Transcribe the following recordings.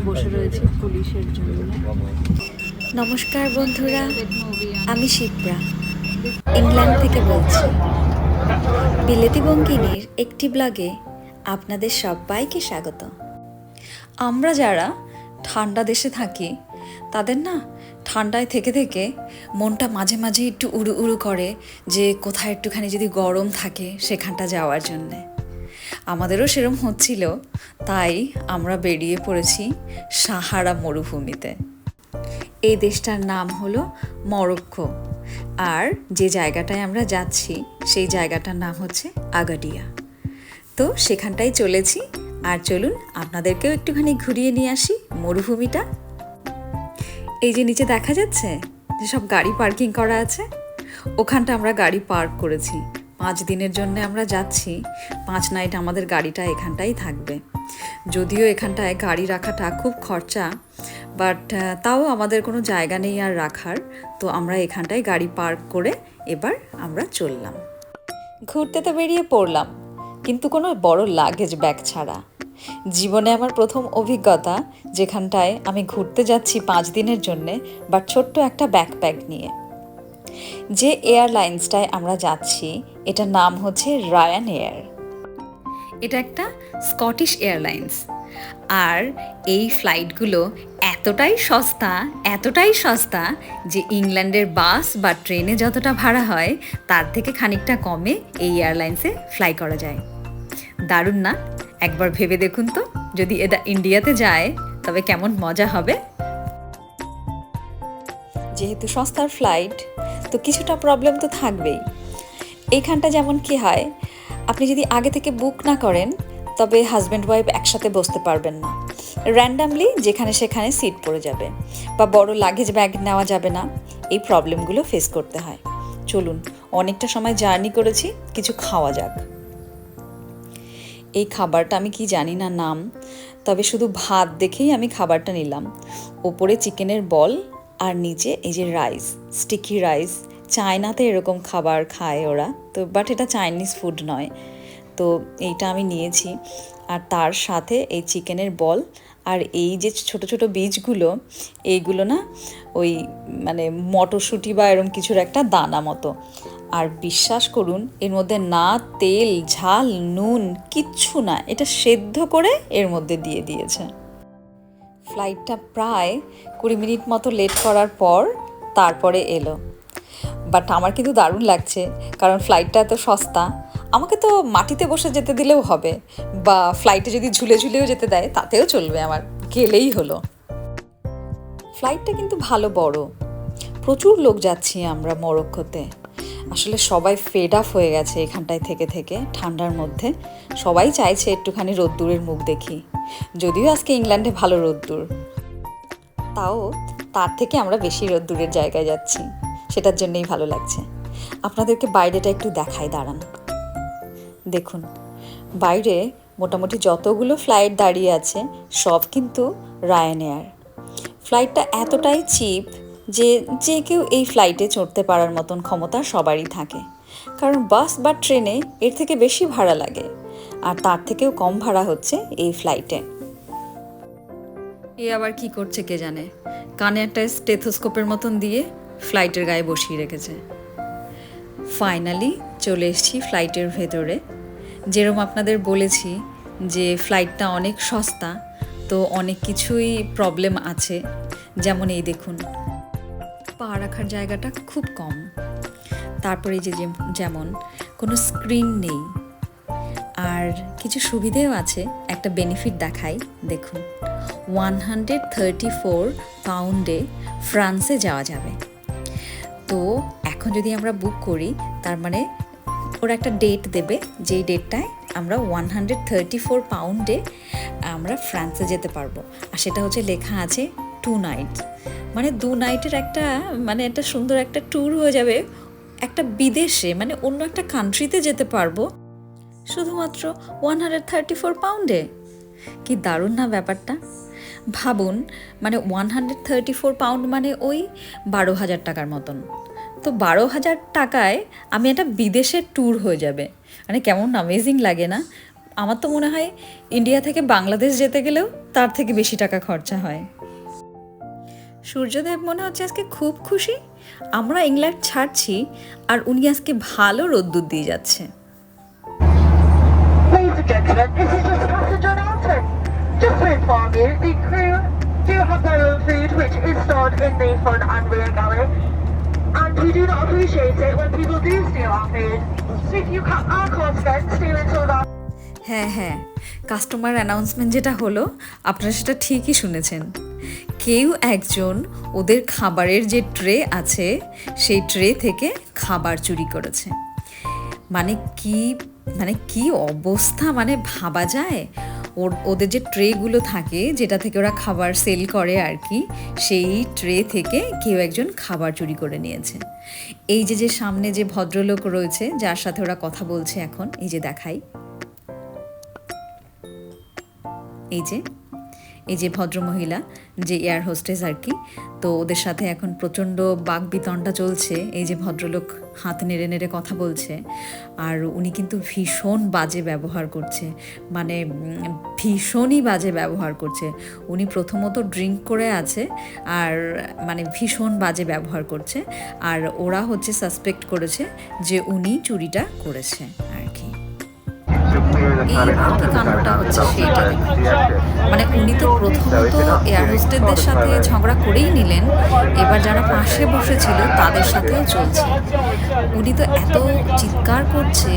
বসে রয়েছে পুলিশের জন্য। নমস্কার বন্ধুরা, আমি শিপ্রা। ইংল্যান্ড থেকে বলছি। বিলেতি বঙ্গিনীর একটি ব্লগে আপনাদের সবাইকে স্বাগত। আমরা যারা ঠান্ডা দেশে থাকি, তাদের না ঠান্ডায় থেকে থেকে মনটা মাঝে মাঝে একটু উড়ু উড়ু করে যে কোথায় একটুখানি যদি গরম থাকে সেখানটা যাওয়ার জন্যে। আমাদেরও সেরম হচ্ছিল। তাই আমরা বেরিয়ে পড়েছি সাহারা মরুভূমিতে। এই দেশটার নাম হলো মরক্কো। আর যে জায়গাটায় আমরা যাচ্ছি, সেই জায়গাটার নাম হচ্ছে আগাডিয়া। তো সেখানটাই চলেছি। আর চলুন আপনাদেরকেও একটুখানি ঘুরিয়ে নিয়ে আসি মরুভূমিটা। এই যে নিচে দেখা যাচ্ছে যে সব গাড়ি পার্কিং করা আছে। ওখানটা আমরা গাড়ি পার্ক করেছি। পাঁচ দিনের জন্য আমরা যাচ্ছি, পাঁচ নাইট আমাদের গাড়িটা এখানটাই থাকবে। যদিও এখানটায় গাড়ি রাখাটা খুব খরচা বাট তাও আমাদের কোনো জায়গা নেই আর রাখার, তো আমরা এখানটায় গাড়ি পার্ক করে এবার আমরা চললাম। ঘুরতে তো বেরিয়ে পড়লাম, কিন্তু কোনো বড় লাগেজ ব্যাগ ছাড়া। জীবনে আমার প্রথম অভিজ্ঞতা, যেখানটায় আমি ঘুরতে যাচ্ছি পাঁচ দিনের জন্যে বাট ছোট্ট একটা ব্যাকপ্যাক নিয়ে। যে এয়ারলাইন্সটায় আমরা যাচ্ছি, এটার নাম হচ্ছে রায়ান এয়ার। এটা একটা স্কটিশ এয়ারলাইন্স। আর এই ফ্লাইটগুলো এতটাই সস্তা এতটাই সস্তা যে ইংল্যান্ডের বাস বা ট্রেনে যতটা ভাড়া হয়, তার থেকে খানিকটা কমে এই এয়ারলাইন্সে ফ্লাই করা যায়। দারুণ না? একবার ভেবে দেখুন তো, যদি এটা ইন্ডিয়াতে যায়, তবে কেমন মজা হবে? যেহেতু সস্তার ফ্লাইট তো কিছুটা প্রবলেম তো থাকবেই। এইখানটা যেমন কি হয়, আপনি যদি আগে থেকে বুক না করেন, তবে হাজব্যান্ড ওয়াইফ একসাথে বসতে পারবেন না। র্যান্ডামলি যেখানে সেখানে সিট পড়ে যাবে বা বড় লাগেজ ব্যাগ নেওয়া যাবে না, এই প্রবলেমগুলো ফেস করতে হয়। চলুন, অনেকটা সময় জার্নি করেছি, কিছু খাওয়া যাক। এই খাবারটা আমি কি জানি না নাম, তবে শুধু ভাত দেখেই আমি খাবারটা নিলাম। ওপরে চিকেনের বল আর নিচে এই যে রাইস স্টিকি রাইস চায়নাতে এরকম খাবার খায় ওরা। তো বাট এটা চাইনিজ ফুড নয়। তো, এইটা আমি নিয়েছি। আর তার সাথে এই চিকেনের বল আর এই যে ছোট ছোট বীজগুলো এইগুলো না ওই মানে মটরশুঁটি বা এরম কিছুর একটা দানা মতো। আর বিশ্বাস করুন, এর মধ্যে না তেল, ঝাল, নুন, কিচ্ছু না, এটা সেদ্ধ করে এর মধ্যে দিয়ে দিয়েছে। ফ্লাইটটা প্রায় কুড়ি মিনিট মতো লেট করার পর তারপরে এলো। বাট আমার কিন্তু দারুণ লাগছে, কারণ ফ্লাইটটা এত সস্তা। আমাকে তো মাটিতে বসে যেতে দিলেও হবে, বা ফ্লাইটে যদি ঝুলে ঝুলেও যেতে দেয়, তাতেও চলবে আমার, গেলেই হলো। ফ্লাইটটা কিন্তু ভালো বড়। প্রচুর লোক যাচ্ছি আমরা মরক্কোতে। আসলে সবাই ফেড আপ হয়ে গেছে এখানটায় থেকে থেকে, ঠান্ডার মধ্যে। সবাই চাইছে একটুখানি রোদ্দুরের মুখ দেখি। যদিও আজকে ইংল্যান্ডে ভালো রোদ্দুর। তাও তার থেকে আমরা বেশি রোদ্দুরের জায়গায় যাচ্ছি। সেটার জন্যই ভালো লাগছে। আপনাদেরকে বাইরেটা একটু দেখাই, দাঁড়ান। দেখুন, বাইরে মোটামুটি যতগুলো ফ্লাইট দাঁড়িয়ে আছে, সব কিন্তু রায়ান এয়ার ফ্লাইটটা এতটাই চিপ যে যে কেউ এই ফ্লাইটে চড়তে পারার মতন ক্ষমতা সবারই থাকে। কারণ বাস বা ট্রেনে এর থেকে বেশি ভাড়া লাগে, আর তার থেকেও কম ভাড়া হচ্ছে এই ফ্লাইটে এ আবার কি করছে কে জানে? কানে একটা স্টেথোস্কোপের মতন দিয়ে ফ্লাইটের গায়ে বসিয়ে রেখেছে। ফাইনালি চলে এসেছি ফ্লাইটের ভেতরে। যেরকম আপনাদের বলেছি যে ফ্লাইটটা অনেক সস্তা, তো অনেক কিছুই প্রবলেম আছে। যেমন এই দেখুন পা রাখার জায়গাটা খুব কম। তারপরে যে যেমন কোনো স্ক্রিন নেই। আর কিছু সুবিধেও আছে, একটা বেনিফিট দেখাই, দেখুন। ওয়ান হান্ড্রেড থার্টি ফোর পাউন্ডে ফ্রান্সে যাওয়া যাবে। তো এখন যদি আমরা বুক করি, তার মানে ওরা একটা ডেট দেবে, যেই ডেটটায় আমরা ওয়ান হান্ড্রেড থার্টি ফোর পাউন্ডে আমরা ফ্রান্সে যেতে পারব। আর সেটা হচ্ছে লেখা আছে টু নাইট মানে দু নাইটের একটা মানে একটা সুন্দর একটা ট্যুর হয়ে যাবে। একটা বিদেশে মানে অন্য একটা কান্ট্রিতে যেতে পারব। শুধুমাত্র ওয়ান হান্ড্রেড থার্টি ফোর পাউন্ডে কি দারুণ না ব্যাপারটা? ভাবুন মানে one hundred thirty four pound মানে ওই বারো হাজার টাকার মতন। তো বারো হাজার টাকায় আমি একটা বিদেশের ট্যুর হয়ে যাবে। মানে কেমন অ্যামেজিং লাগে না? আমার তো মনে হয় ইন্ডিয়া থেকে বাংলাদেশ যেতে গেলেও তার থেকে বেশি টাকা খরচা হয়। সূর্যদেব মনে হচ্ছে আজকে খুব খুশি। আমরা ইংল্যান্ড ছাড়ছি আর উনি আজকে ভালো রোদ্দুর দিয়ে যাচ্ছে। হ্যাঁ হ্যাঁ। কাস্টমার অ্যানাউন্সমেন্ট যেটা হলো আপনারা সেটা ঠিকই শুনেছেন। কেউ একজন ওদের খাবারের যে ট্রে আছে, সেই ট্রে থেকে খাবার চুরি করেছে। মানে কি মানে কি অবস্থা? মানে ভাবা যায়? ওর, ওদের যে ট্রেগুলো থাকে, যেটা থেকে ওরা খাবার সেল করে আর কি, সেই ট্রে থেকে কেউ একজন খাবার চুরি করে নিয়েছে। এই যে যে সামনে যে ভদ্রলোক রয়েছে, যার সাথে ওরা কথা বলছে এখন, এই যে দেখাই। এই যে এই যে ভদ্রমহিলা, যে এয়ার হোস্টেস আর কি, তো ওদের সাথে এখন প্রচণ্ড বাক বিতণ্ডা চলছে। এই যে ভদ্রলোক হাত নেড়ে নেড়ে কথা বলছে, আর উনি কিন্তু ভীষণ বাজে ব্যবহার করছে। মানে ভীষণই বাজে ব্যবহার করছে। উনি প্রথমত ড্রিঙ্ক করে আছে, আর মানে ভীষণ বাজে ব্যবহার করছে। আর ওরা হচ্ছে সাসপেক্ট করেছে যে উনি চুরিটা করেছে। এই আর কি কাণ্ডটা হচ্ছে সেইটা মানে উনি তো প্রথমত এয়ার হোস্টেসদের সাথে ঝগড়া করেই নিলেন। এবার যারা পাশে বসেছিল তাদের সাথেও চলছে। উনি তো এত চিৎকার করছে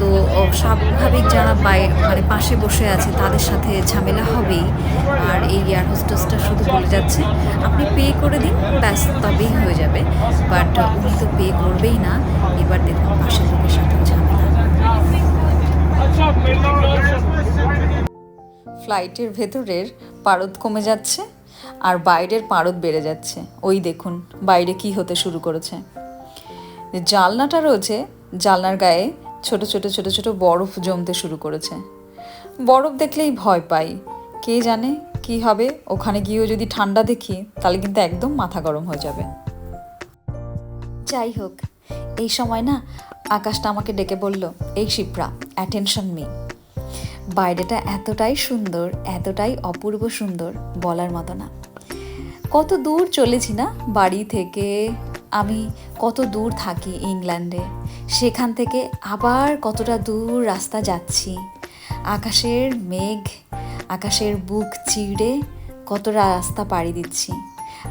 তো স্বাভাবিক যারা বাইরে মানে পাশে বসে আছে তাদের সাথে ঝামেলা হবেই। আর এই এয়ার হোস্টেসটা শুধু বলে যাচ্ছে আপনি পে করে দিন ব্যাস তবেই হয়ে যাবে। বাট উনি তো পে করবেই না। এবার দেখুন পাশের লোকের সাথেও ঝামেলা। ফ্লাইটের ভেতরের পারদ কমে যাচ্ছে আর বাইরের পারদ বেড়ে যাচ্ছে। ওই দেখুন, বাইরে কি হতে শুরু করেছে। জালনাটা রয়েছে, জালনার গায়ে ছোট ছোট ছোট ছোট বরফ জমতে শুরু করেছে। বরফ দেখলেই ভয় পাই। কে জানে কি হবে? ওখানে গিয়েও যদি ঠান্ডা দেখি, তাহলে কিন্তু একদম মাথা গরম হয়ে যাবে। যাই হোক এই সময় না আকাশটা আমাকে ডেকে বলল, এই শিপ্রা অ্যাটেনশন মি বাইরেটা এতটাই সুন্দর, এতটাই অপূর্ব সুন্দর বলার মতো না। কত দূর চলেছি না বাড়ি থেকে, আমি কত দূর থাকি ইংল্যান্ডে, সেখান থেকে আবার কতটা দূর রাস্তা যাচ্ছি। আকাশের মেঘ, আকাশের বুক চিড়ে কতটা রাস্তা পাড়ি দিচ্ছি।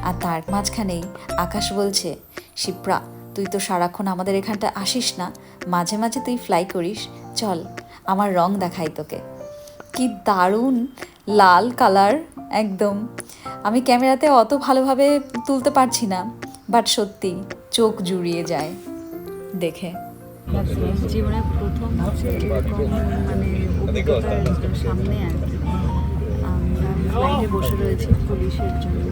আর তার মাঝখানেই আকাশ বলছে, শিপ্রা তুই তো সারাক্ষণ আমাদের এখানটা আসিস না, মাঝে মাঝে তুই ফ্লাই করিস। চল, আমার রং দেখাই তোকে। কি দারুণ লাল কালার একদম। আমি ক্যামেরাতে অত ভালোভাবে তুলতে পারছি না বাট সত্যি চোখ জুড়িয়ে যায়। দেখে। প্রথম মানে সামনে আর কি। বসে পুলিশের জন্য।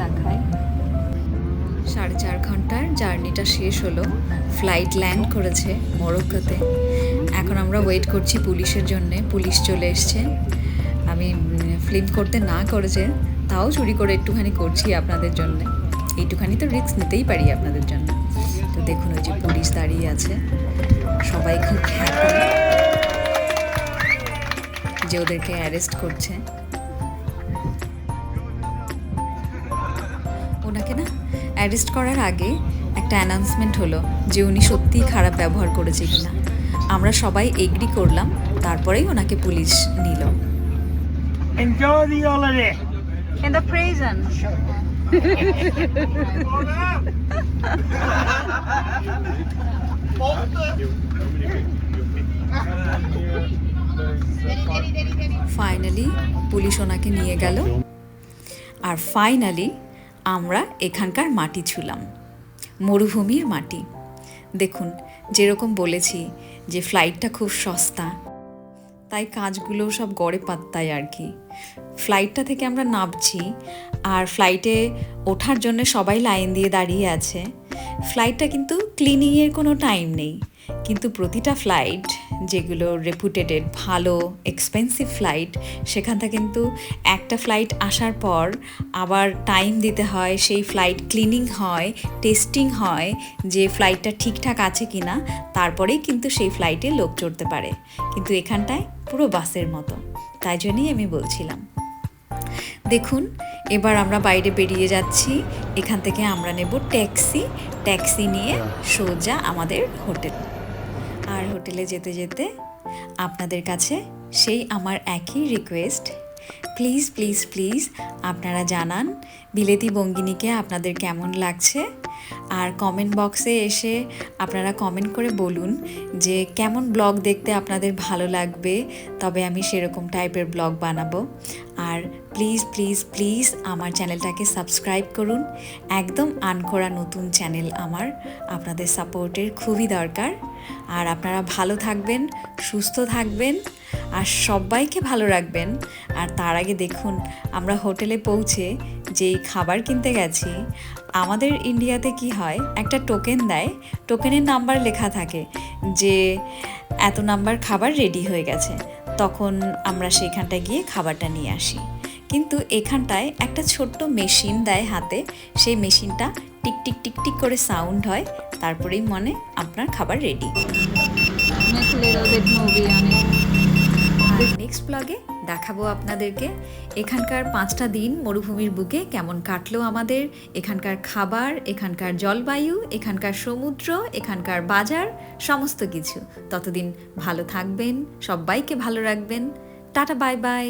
দেখায় সাড়ে চার ঘণ্টার জার্নিটা শেষ হলো। ফ্লাইট ল্যান্ড করেছে মরক্কোতে। এখন আমরা ওয়েট করছি পুলিশের জন্যে। পুলিশ চলে এসছে। আমি ফিল্ম করতে না করেছে তাও চুরি করে একটুখানি করছি আপনাদের জন্য। এইটুখানি তো রিস্ক নিতেই পারি আপনাদের জন্য। তো দেখুন ওই যে পুলিশ দাঁড়িয়ে আছে। সবাই খুব হ্যাপি যে ওদেরকে অ্যারেস্ট করছে। ওনাকে না অ্যারেস্ট করার আগে একটা অ্যানাউন্সমেন্ট হলো যে উনি সত্যিই খারাপ ব্যবহার করেছে কিনা আমরা সবাই এগ্রি করলাম তারপরেই ওনাকে পুলিশ নিল Enjoy the holiday. In the prison. Finally police ওনাকে নিয়ে গেল আর ফাইনালি আমরা এখানকার মাটি ছুলাম, মরুভূমির মাটি। দেখুন, যেরকম বলেছি যে ফ্লাইটটা খুব সস্তা, তাই কাজগুলো সব গড়ে পাত্তায় আর কি। ফ্লাইটটা থেকে আমরা নামছি আর ফ্লাইটে ওঠার জন্য সবাই লাইন দিয়ে দাঁড়িয়ে আছে। ফ্লাইটটা কিন্তু ক্লিনিংয়ের কোনো টাইম নেই। কিন্তু প্রতিটা ফ্লাইট যেগুলো রেপুটেটেড ভালো এক্সপেন্সিভ ফ্লাইট সেখানটা কিন্তু একটা ফ্লাইট আসার পর আবার টাইম দিতে হয় সেই ফ্লাইট ক্লিনিং হয় টেস্টিং হয় যে ফ্লাইটটা ঠিকঠাক আছে কি না তারপরেই কিন্তু সেই ফ্লাইটে লোক চড়তে পারে। কিন্তু এখানটায় পুরো বাসের মতো। তাই জন্যই আমি বলছিলাম। দেখুন এবার আমরা বাইরে বেরিয়ে যাচ্ছি। এখান থেকে আমরা নেব ট্যাক্সি। ট্যাক্সি নিয়ে সোজা আমাদের হোটেল। আর হোটেলে যেতে যেতে আপনাদের কাছে সেই আমার একই রিকোয়েস্ট প্লিজ প্লিজ প্লিজ আপনারা জানান বিলেতি বঙ্গিনীকে আপনাদের কেমন লাগছে। আর কমেন্ট বক্সে এসে আপনারা কমেন্ট করে বলুন যে কেমন ব্লগ দেখতে আপনাদের ভালো লাগবে, তবে আমি সেরকম টাইপের ব্লগ বানাবো। আর প্লিজ প্লিজ প্লিজ আমার চ্যানেলটাকে সাবস্ক্রাইব করুন। একদম আনকরা নতুন চ্যানেল আমার। আপনাদের সাপোর্টের খুবই দরকার। আর আপনারা ভালো থাকবেন, সুস্থ থাকবেন আর সবাইকে ভালো রাখবেন। আর তার আগে দেখুন, আমরা হোটেলে পৌঁছে যেই খাবার কিনতে গেছি, আমাদের ইন্ডিয়াতে কি হয়, একটা টোকেন দেয় টোকেনের নাম্বার লেখা থাকে যে এত নাম্বার খাবার রেডি হয়ে গেছে। তখন আমরা সেইখানটায় গিয়ে খাবারটা নিয়ে আসি। কিন্তু এখানটায় একটা ছোট্ট মেশিন দেয় হাতে, সেই মেশিনটা টিক টিক টিক টিক করে সাউন্ড হয়, তারপরেই মনে আপনার খাবার রেডি নেক্সট ব্লগে দেখাবো আপনাদেরকে এখানকার পাঁচটা দিন মরুভূমির বুকে কেমন কাটলো আমাদের, এখানকার খাবার, এখানকার জলবায়ু, এখানকার সমুদ্র, এখানকার বাজার, সমস্ত কিছু। ততদিন ভালো থাকবেন, সবাইকে ভালো রাখবেন। Tata bye bye